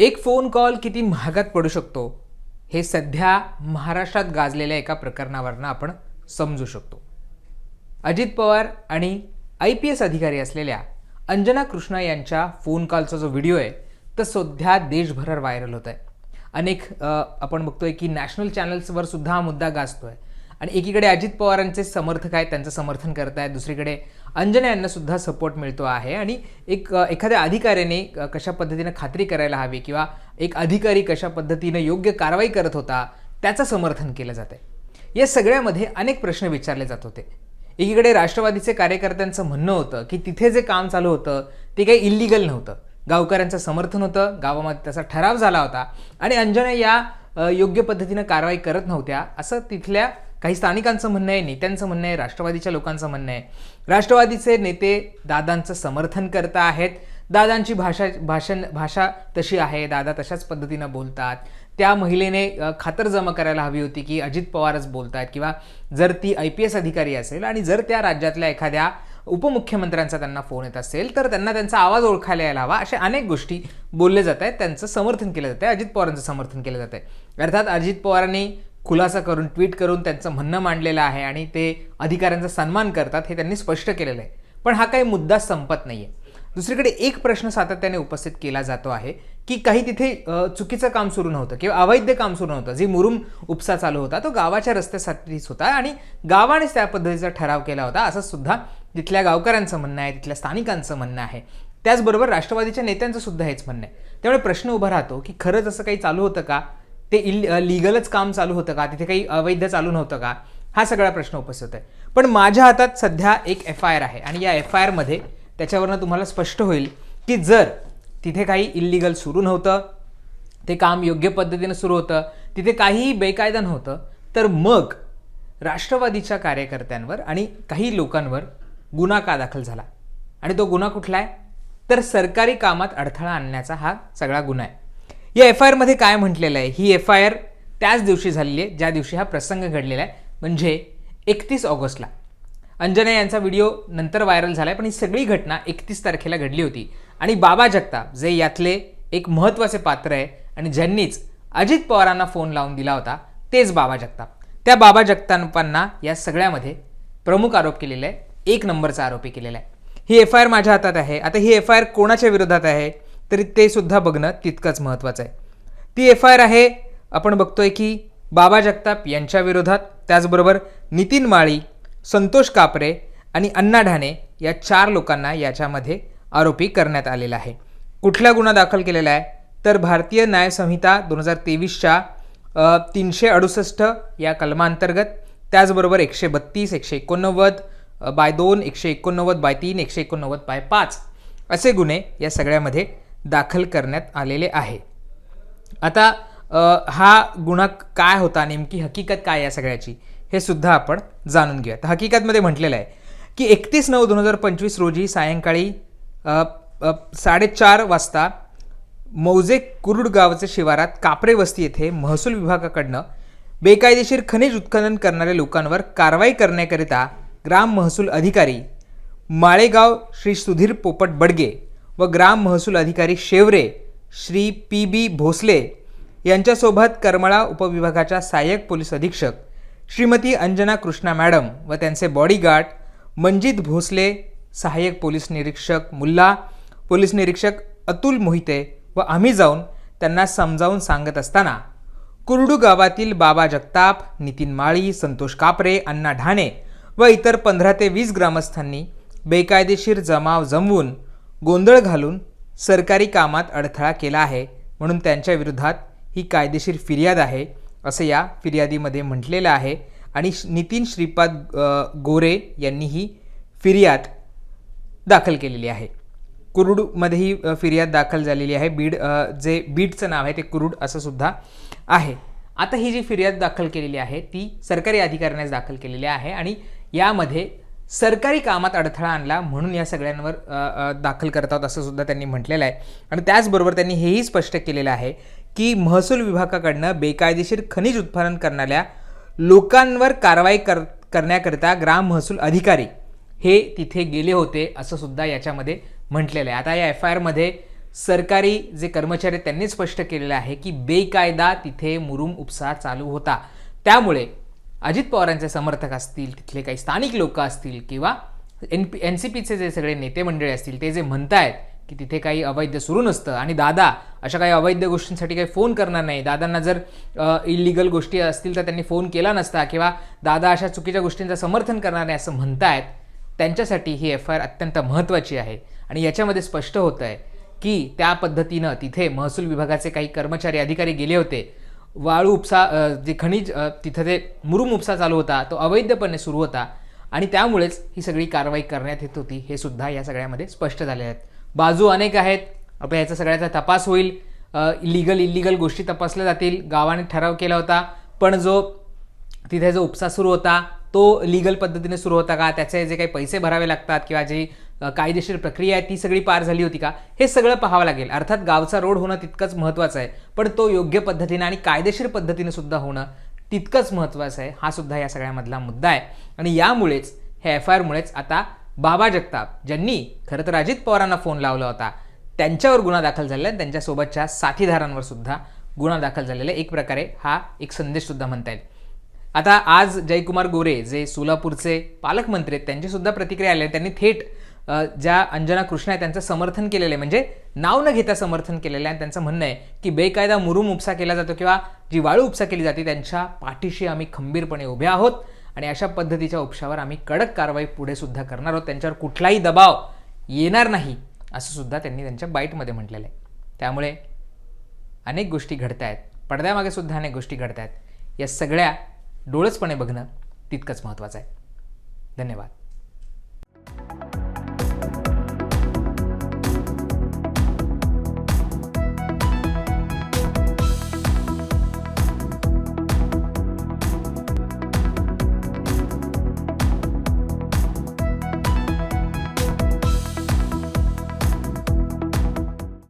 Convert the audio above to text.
एक phone call किती महागात पडू शकतो हे सध्या महाराष्ट्रात गाजलेल्या एका प्रकरणावरनं आपण समजू शकतो. अजित पवार आणि आय पी एस अधिकारी असलेल्या अंजना कृष्णा यांच्या फोन कॉलचा जो व्हिडिओ आहे तो सध्या देशभरात व्हायरल होत आहे अनेक आपण बघतोय की नॅशनल चॅनल्सवर सुद्धा हा मुद्दा गाजतोय. आणि एकीकडे अजित पवारांचे समर्थक आहेत त्यांचं समर्थन करत आहेत दुसरीकडे अंजना यांना सुद्धा सपोर्ट मिळतो आहे. आणि एक एखाद्या अधिकाऱ्याने कशा पद्धतीनं खात्री करायला हवी किंवा एक अधिकारी कशा पद्धतीनं योग्य कारवाई करत होता त्याचं समर्थन केलं जात आहे या सगळ्यामध्ये अनेक प्रश्न विचारले जात होते. एकीकडे राष्ट्रवादीचे कार्यकर्त्यांचं म्हणणं होतं की तिथे जे काम चालू होतं ते काही इल्लिगल नव्हतं. गावकऱ्यांचं समर्थन होतं गावामध्ये त्याचा ठराव झाला होता. आणि अंजना या योग्य पद्धतीनं कारवाई करत नव्हत्या. असं तिथल्या काही स्थानिकांचं म्हणणं आहे नेत्यांचं म्हणणं आहे राष्ट्रवादीच्या लोकांचं म्हणणं आहे. राष्ट्रवादीचे नेते दादांचं समर्थन करत आहेत. दादांची भाषा भाषण भाषा तशी आहे दादा तशाच पद्धतीनं बोलतात. त्या महिलेने खातरजमा करायला हवी होती की अजित पवारच बोलतात किंवा जर ती आय पी एस अधिकारी असेल आणि जर त्या राज्यातल्या एखाद्या उपमुख्यमंत्र्यांचा त्यांना फोन येत असेल तर त्यांना त्यांचा आवाज ओळखायला यायला हवा अशा अनेक गोष्टी बोलले जात आहेत त्यांचं समर्थन केलं जातं अजित पवारांचं समर्थन केलं जातं आहे. अर्थात अजित पवारांनी खुलासा करून ट्विट करून त्यांचं म्हणणं मांडलेलं आहे आणि ते अधिकाऱ्यांचा सन्मान करतात हे त्यांनी स्पष्ट केलेलं आहे. पण हा काही मुद्दा संपत नाही आहे दुसरीकडे एक प्रश्न सातत्याने उपस्थित केला जातो आहे की काही तिथे चुकीचं काम सुरू नव्हतं किंवा अवैध काम सुरू नव्हतं. जे मुरुम उपसा चालू होता तो गावाच्या रस्त्यासाठीच होता आणि गावानेच त्या पद्धतीचा ठराव केला होता. असं सुद्धा तिथल्या गावकऱ्यांचं म्हणणं आहे तिथल्या स्थानिकांचं म्हणणं आहे. त्याचबरोबर राष्ट्रवादीच्या नेत्यांचं सुद्धा हेच म्हणणं आहे. त्यामुळे प्रश्न उभा राहतो की खरंच असं काही चालू होतं का? ते इल लिगलच काम चालू होतं का? तिथे काही अवैध चालू नव्हतं का? हा सगळा प्रश्न उपस्थित आहे. पण माझ्या हातात सध्या एक एफ आय आर आहे आणि या एफ आय आरमध्ये त्याच्यावरनं तुम्हाला स्पष्ट होईल की जर तिथे काही इल्लिगल सुरू नव्हतं ते काम योग्य पद्धतीनं सुरू होतं तिथे काहीही बेकायदा नव्हतं तर मग राष्ट्रवादीच्या कार्यकर्त्यांवर आणि काही लोकांवर गुन्हा का दाखल झाला. आणि तो गुन्हा कुठला आहे? तर सरकारी कामात अडथळा आणण्याचा हा सगळा गुन्हा आहे. या एफ आय आरमध्ये काय म्हटलेलं आहे? ही एफ आय आर त्याच दिवशी झालेली आहे ज्या दिवशी हा प्रसंग घडलेला आहे म्हणजे एकतीस ऑगस्टला. अंजना यांचा व्हिडिओ नंतर व्हायरल झालाय पण ही सगळी घटना एकतीस तारखेला घडली होती. आणि बाबा जगताप जे यातले एक महत्त्वाचे पात्र आहे आणि ज्यांनीच अजित पवारांना फोन लावून दिला होता तेच बाबा जगताप. त्या बाबा जगतापांना या सगळ्यामध्ये प्रमुख आरोप केलेला आहे एक नंबरचा आरोपी केलेला आहे. ही एफ आय आर माझ्या हातात आहे. आता ही एफ आय आर कोणाच्या विरोधात आहे? तरी ते सुद्धा बघणं तितकंच महत्त्वाचं आहे. ती एफ आय आर आहे. आपण बघतोय की बाबा जगताप यांच्या विरोधात त्याचबरोबर नितीन माळी संतोष कापरे आणि अण्णा ढाणे या चार लोकांना याच्यामध्ये आरोपी करण्यात आलेला आहे. कुठला गुन्हा दाखल केलेला आहे? तर भारतीय न्यायसंहिता दोन हजार तेवीसच्या तीनशे अडुसष्ट या कलमांतर्गत त्याचबरोबर एकशे बत्तीस एकशे एकोणनव्वद बाय दोन एकशे एकोणनव्वद बाय तीन एकशे एकोणनव्वद बाय पाच असे गुन्हे या सगळ्यामध्ये दाखल करण्यात आलेले आहे. आता हा गुन्हा काय होता? नेमकी हकीकत काय या सगळ्याची? हे सुद्धा आपण जाणून घेऊया तर हकीकतमध्ये म्हटलेलं आहे की एकतीस नऊ दोन हजार पंचवीस रोजी सायंकाळी साडेचार वाजता मौजे कुरुड गावचे शिवारात कापरे वस्ती येथे महसूल विभागाकडनं बेकायदेशीर खनिज उत्खनन करणाऱ्या लोकांवर कारवाई करण्याकरिता ग्राम महसूल अधिकारी माळेगाव श्री सुधीर पोपट बडगे व ग्राम महसूल अधिकारी शेवरे श्री पी बी भोसले यांच्यासोबत करमळा उपविभागाच्या सहाय्यक पोलीस अधीक्षक श्रीमती अंजना कृष्णा मॅडम व त्यांचे बॉडीगार्ड मंजित भोसले सहाय्यक पोलीस निरीक्षक मुल्ला पोलीस निरीक्षक अतुल मोहिते व आम्ही जाऊन त्यांना समजावून सांगत असताना कुरडू गावातील बाबा जगताप नितीन माळी संतोष कापरे अण्णा ढाणे व इतर पंधरा ते वीस ग्रामस्थांनी बेकायदेशीर जमाव जमवून गोंधळ घालून सरकारी कामात अडथळा केला आहे म्हणून त्यांच्या विरोधात ही कायदेशीर फिर्याद आहे असं या फिर्यादीमध्ये म्हटलेलं आहे. आणि नितीन श्रीपाद गोरे यांनी ही फिर्याद दाखल केलेली आहे. कुरुडमध्ये ही फिर्याद दाखल झालेली आहे. बीड जे बीडचं नाव आहे ते कुरुड असं सुद्धा आहे. आता ही जी फिर्याद दाखल केलेली आहे ती सरकारी अधिकाऱ्यानेच दाखल केलेली आहे आणि यामध्ये सरकारी कामात अडथळा आणला म्हणून या सगळ्यांवर दाखल करत आहोत असं सुद्धा त्यांनी म्हटलेलं आहे. आणि त्याचबरोबर त्यांनी हेही स्पष्ट केलेलं आहे की महसूल विभागाकडनं बेकायदेशीर खनिज उत्पादन करणाऱ्या लोकांवर कारवाई कर करण्याकरिता ग्राम महसूल अधिकारी हे तिथे गेले होते असं सुद्धा याच्यामध्ये म्हटलेलं आहे. आता या एफ आय आरमध्ये सरकारी जे कर्मचारी त्यांनी स्पष्ट केलेलं आहे की बेकायदा तिथे मुरुम उपसा चालू होता. त्यामुळे अजित पवारांचे समर्थक असतील तिथले काही स्थानिक लोक असतील किंवा एन पी एन सी पीचे जे सगळे नेते मंडळी असतील ते जे म्हणतायत की तिथे काही अवैध सुरू नसतं आणि दादा अशा काही अवैध गोष्टींसाठी काही फोन करणार नाही. दादांना जर इलिगल गोष्टी असतील तर त्यांनी फोन केला नसता किंवा दादा अशा चुकीच्या गोष्टींचं समर्थन करणार नाही असं म्हणतायत त्यांच्यासाठी ही एफ आय आर अत्यंत महत्त्वाची आहे. आणि याच्यामध्ये स्पष्ट होतं आहे की त्या पद्धतीनं तिथे महसूल विभागाचे काही कर्मचारी अधिकारी गेले होते. वाळू उपसा जे खनिज तिथं ते मुरुम उपसा चालू होता तो अवैधपणे सुरू होता आणि त्यामुळेच ही सगळी कारवाई करण्यात येत होती हे सुद्धा या सगळ्यामध्ये स्पष्ट झाले आहेत. बाजू अनेक आहेत आता याचा सगळ्याचा तपास होईल. लिगल इलिगल गोष्टी तपासल्या जातील गावाने ठराव केला होता पण जो तिथे जो उपसा सुरू होता तो लिगल पद्धतीने सुरू होता का त्याचे जे काही पैसे भरावे लागतात किंवा जी कायदेशीर प्रक्रिया आहे ती सगळी पार झाली होती का? हे सगळं पाहावं लागेल. अर्थात गावचा रोड होणं तितकंच महत्त्वाचं आहे. पण तो योग्य पद्धतीने आणि कायदेशीर पद्धतीने सुद्धा होणं तितकंच महत्त्वाचं आहे हा सुद्धा या सगळ्यामधला मुद्दा आहे. आणि यामुळेच हे एफ आय आरमुळेच आता बाबा जगताप ज्यांनी खरं तर अजित पवारांना फोन लावला होता त्यांच्यावर गुन्हा दाखल झालेला आहे. त्यांच्यासोबतच्या साथीदारांवर सुद्धा गुन्हा दाखल झालेला आहे. एक प्रकारे हा एक संदेश सुद्धा म्हणता येईल. आता आज जयकुमार गोरे जे सोलापूरचे पालकमंत्री आहेत त्यांची सुद्धा प्रतिक्रिया आली त्यांनी थेट ज्या अंजना कृष्ण आहे त्यांचं समर्थन केलेलं आहे. म्हणजे नाव न घेता समर्थन केलेलं आहे आणि त्यांचं म्हणणं आहे की बेकायदा मुरुम उपसा केला जातो किंवा जी वाळू उपसा केली जाते त्यांच्या पाठीशी आम्ही खंबीरपणे उभे आहोत आणि अशा पद्धतीच्या उपशावर आम्ही कडक कारवाई पुढे सुद्धा करणार आहोत. त्यांच्यावर कुठलाही दबाव येणार नाही असं सुद्धा त्यांनी त्यांच्या बाईटमध्ये म्हटलेलं आहे. त्यामुळे अनेक गोष्टी घडत आहेत. पडद्यामागे सुद्धा अनेक गोष्टी घडत आहेत. या सगळ्या डोळसपणे बघणं तितकंच महत्त्वाचं आहे. धन्यवाद.